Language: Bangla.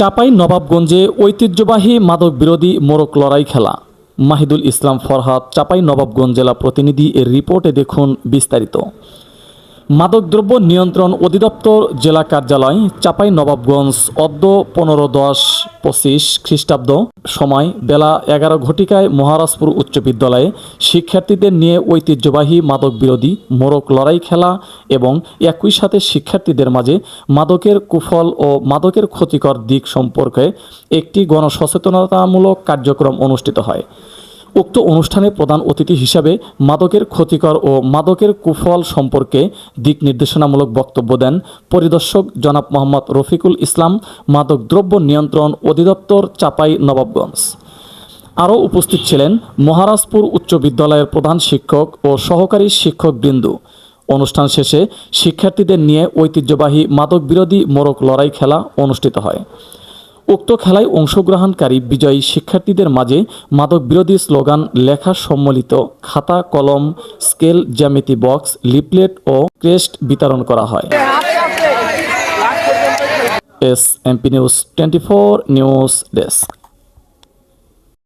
চাপাই নবাবগঞ্জে ঐতিহ্যবাহী মাদক বিরোধী মোরক লড়াই খেলা। মাহিদুল ইসলাম ফরহাদ, চাপাই নবাবগঞ্জ জেলা প্রতিনিধি এর রিপোর্টে দেখুন বিস্তারিত। মাদকদ্রব্য নিয়ন্ত্রণ অধিদপ্তর জেলা কার্যালয়, চাপাই নবাবগঞ্জ অদ্য পনেরো দশ পঁচিশ খ্রিস্টাব্দ সময় বেলা এগারো ঘটিকায় মহারাজপুর উচ্চ বিদ্যালয়ে শিক্ষার্থীদের নিয়ে ঐতিহ্যবাহী মাদক বিরোধী মোরক লড়াই খেলা এবং একই সাথে শিক্ষার্থীদের মাঝে মাদকের কুফল ও মাদকের ক্ষতিকর দিক সম্পর্কে একটি গণসচেতনতামূলক কার্যক্রম অনুষ্ঠিত হয়। উক্ত অনুষ্ঠানে প্রধান অতিথি হিসাবে মাদকের ক্ষতিকর ও মাদকের কুফল সম্পর্কে দিক নির্দেশনামূলক বক্তব্য দেন পরিদর্শক জনাব মোহাম্মদ রফিকুল ইসলাম, মাদক দ্রব্য নিয়ন্ত্রণ অধিদপ্তর, চাপাই, নবাবগঞ্জ। আরও উপস্থিত ছিলেন মহারাজপুর উচ্চ বিদ্যালয়ের প্রধান শিক্ষক ও সহকারী শিক্ষক শিক্ষকবৃন্দ। অনুষ্ঠান শেষে শিক্ষার্থীদের নিয়ে ঐতিহ্যবাহী মাদক বিরোধী মোরক লড়াই খেলা অনুষ্ঠিত হয়। উক্ত খেলায় অংশগ্রহণকারী বিজয়ী শিক্ষার্থীদের মাঝে মাদক বিরোধী স্লোগান, লেখা সম্মিলিত খাতা, কলম, স্কেল, জ্যামিতি বক্স লিপলেট ও ক্রেস্ট বিতরণ করা হয়। S MP news twenty four news desk.